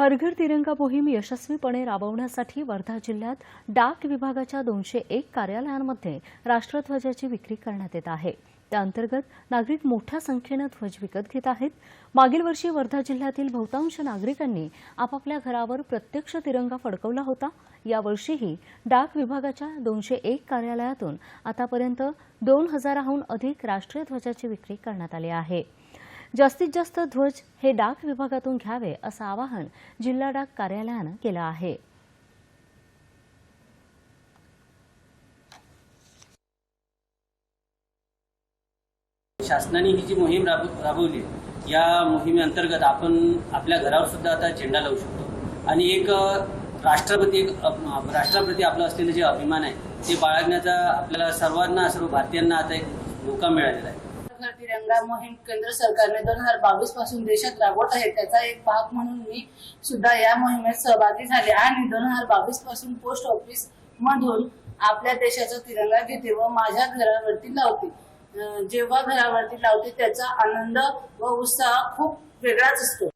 हरघर तिरंगा मोहीम यशस्वीपणे राबवण्यासाठी वर्धा जिल्ह्यात डाक विभागाच्या दोनशे एक कार्यालयांमध्ये राष्ट्रध्वजाची विक्री करण्यात येत आहे. त्याअंतर्गत नागरिक मोठ्या संख्येनं ध्वज विकत घेत आहेत. मागील वर्षी वर्धा जिल्ह्यातील बहुतांश नागरिकांनी आपापल्या घरावर प्रत्यक्ष तिरंगा फडकवला होता. यावर्षीही डाक विभागाच्या दोनशे एक कार्यालयातून आतापर्यंत दोन हजाराहून अधिक राष्ट्रीय ध्वजाची विक्री करण्यात आली आहे. जास्तीत जास्त ध्वज हे डाक विभागातून घ्यावे असं आवाहन जिल्हा डाक कार्यालयानं केलं आहे. शासनाने ही जी मोहीम राबव राबवली या मोहिमेअंतर्गत आपण आपल्या घरावर सुद्धा आता झेंडा लावू शकतो. आणि एक राष्ट्रपती राष्ट्राप्रती आपलं असलेलं जे अभिमान आहे ते बाळगण्याचा आपल्याला सर्वांना सर्व भारतीयांना आता एक मोका मिळालेला आहे. घर तिरंगा मोहीम केंद्र सरकारने दोन हजार बावीसपासून देशात राबवत आहे. त्याचा एक भाग म्हणून मी सुद्धा या मोहिमेत सहभागी झाले आणि दोन हजार बावीसपासून पोस्ट ऑफिस मधून आपल्या देशाचा तिरंगा घेते व माझ्या घरावरती लावते. जेव्हा घरावरती लावते त्याचा आनंद व उत्साह खूप वेगळाच असतो.